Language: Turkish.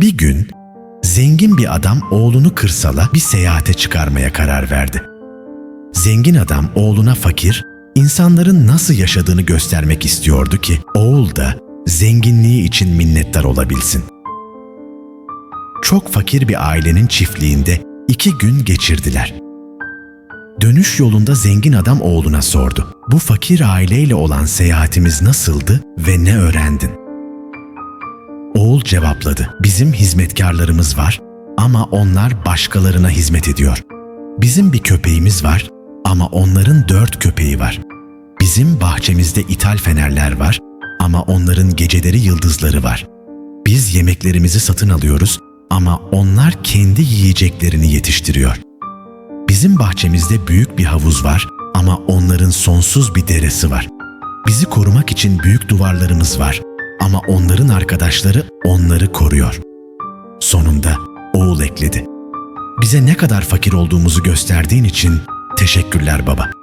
Bir gün zengin bir adam oğlunu kırsala bir seyahate çıkarmaya karar verdi. Zengin adam oğluna fakir, insanların nasıl yaşadığını göstermek istiyordu ki oğul da zenginliği için minnettar olabilsin. Çok fakir bir ailenin çiftliğinde iki gün geçirdiler. Dönüş yolunda zengin adam oğluna sordu. Bu fakir aileyle olan seyahatimiz nasıldı ve ne öğrendin? Oğul cevapladı. Bizim hizmetkarlarımız var ama onlar başkalarına hizmet ediyor. Bizim bir köpeğimiz var ama onların dört köpeği var. Bizim bahçemizde ithal fenerler var ama onların geceleri yıldızları var. Biz yemeklerimizi satın alıyoruz ama onlar kendi yiyeceklerini yetiştiriyor. Bizim bahçemizde büyük bir havuz var ama onların sonsuz bir deresi var. Bizi korumak için büyük duvarlarımız var ama onların arkadaşları onları koruyor. Sonunda oğul ekledi. Bize ne kadar fakir olduğumuzu gösterdiğin için teşekkürler baba.